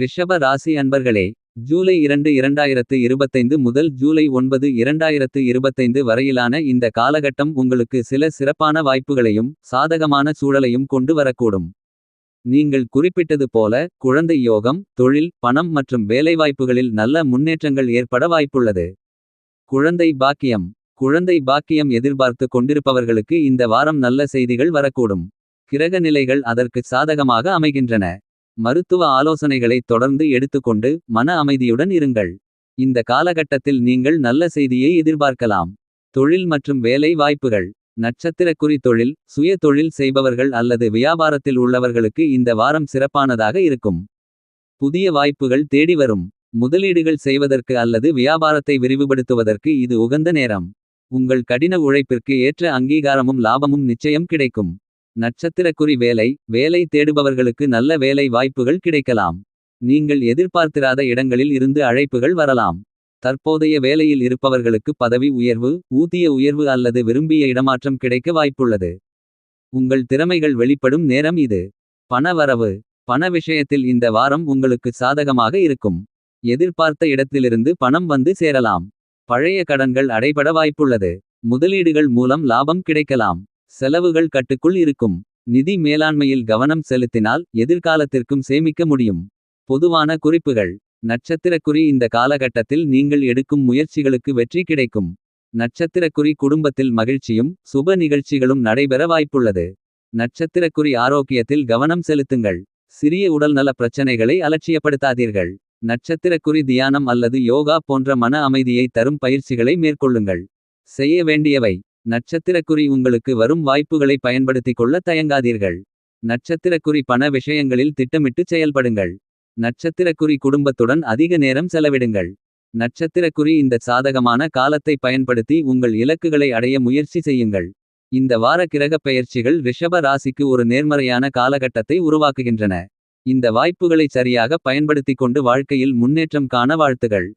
ரிஷப ராசி அன்பர்களே ஜூலை இரண்டு இரண்டாயிரத்து இருபத்தைந்து முதல் ஜூலை ஒன்பது இரண்டாயிரத்து இருபத்தைந்து வரையிலான இந்த காலகட்டம் உங்களுக்கு சில சிறப்பான வாய்ப்புகளையும் சாதகமான சூழலையும் கொண்டு வரக்கூடும். நீங்கள் குறிப்பிட்டது போல குழந்தை யோகம் தொழில் பணம் மற்றும் வேலைவாய்ப்புகளில் நல்ல முன்னேற்றங்கள் ஏற்பட வாய்ப்புள்ளது. குழந்தை பாக்கியம் குழந்தை பாக்கியம் எதிர்பார்த்து கொண்டிருப்பவர்களுக்கு இந்த வாரம் நல்ல செய்திகள் வரக்கூடும். கிரக நிலைகள் அதற்கு சாதகமாக அமைகின்றன. மருத்துவ ஆலோசனைகளை தொடர்ந்து எடுத்துக்கொண்டு மன அமைதியுடன் இருங்கள். இந்த காலகட்டத்தில் நீங்கள் நல்ல செய்தியை எதிர்பார்க்கலாம். தொழில் மற்றும் வேலை வாய்ப்புகள் நட்சத்திரக்குறி தொழில் சுய தொழில் செய்பவர்கள் அல்லது வியாபாரத்தில் உள்ளவர்களுக்கு இந்த வாரம் சிறப்பானதாக இருக்கும். புதிய வாய்ப்புகள் தேடி வரும் முதலீடுகள் செய்வதற்கு அல்லது வியாபாரத்தை விரிவுபடுத்துவதற்கு இது உகந்த நேரம். உங்கள் கடின உழைப்பிற்கு ஏற்ற அங்கீகாரமும் லாபமும் நிச்சயம் கிடைக்கும். நட்சத்திரக்குறி வேலை வேலை தேடுபவர்களுக்கு நல்ல வேலை வாய்ப்புகள் கிடைக்கலாம். நீங்கள் எதிர்பார்த்திராத இடங்களில் இருந்து அழைப்புகள் வரலாம். தற்போதைய வேலையில் இருப்பவர்களுக்கு பதவி உயர்வு ஊதிய உயர்வு அல்லது விரும்பிய இடமாற்றம் கிடைக்க வாய்ப்புள்ளது. உங்கள் திறமைகள் வெளிப்படும் நேரம் இது. பண வரவு பண விஷயத்தில் இந்த வாரம் உங்களுக்கு சாதகமாக இருக்கும். எதிர்பார்த்த இடத்திலிருந்து பணம் வந்து சேரலாம். பழைய கடன்கள் அடைபட வாய்ப்புள்ளது. முதலீடுகள் மூலம் லாபம் கிடைக்கலாம். செலவுகள் கட்டுக்குள் இருக்கும். நிதி மேலாண்மையில் கவனம் செலுத்தினால் எதிர்காலத்திற்கும் சேமிக்க முடியும். பொதுவான குறிப்புகள் நட்சத்திரக்குறி இந்த காலகட்டத்தில் நீங்கள் எடுக்கும் முயற்சிகளுக்கு வெற்றி கிடைக்கும். நட்சத்திரக்குறி குடும்பத்தில் மகிழ்ச்சியும் சுப நிகழ்ச்சிகளும் நடைபெற வாய்ப்புள்ளது. நட்சத்திரக்குறி ஆரோக்கியத்தில் கவனம் செலுத்துங்கள். சிறிய உடல்நல பிரச்சனைகளை அலட்சியப்படுத்தாதீர்கள். நட்சத்திரக்குறி தியானம் அல்லது யோகா போன்ற மன அமைதியை தரும் பயிற்சிகளை மேற்கொள்ளுங்கள். செய்ய வேண்டியவை நட்சத்திரக்குறி உங்களுக்கு வரும் வாய்ப்புகளை பயன்படுத்திக் கொள்ள தயங்காதீர்கள். நட்சத்திரக்குறி பண விஷயங்களில் திட்டமிட்டு செயல்படுங்கள். நட்சத்திரக்குறி குடும்பத்துடன் அதிக நேரம் செலவிடுங்கள். நட்சத்திரக்குறி இந்த சாதகமான காலத்தை பயன்படுத்தி உங்கள் இலக்குகளை அடைய முயற்சி செய்யுங்கள். இந்த வார கிரகப் பெயர்ச்சிகள் ரிஷப ராசிக்கு ஒரு நேர்மறையான காலகட்டத்தை உருவாக்குகின்றன. இந்த வாய்ப்புகளை சரியாக பயன்படுத்திக் கொண்டு வாழ்க்கையில் முன்னேற்றம் காண வாழ்த்துகள்.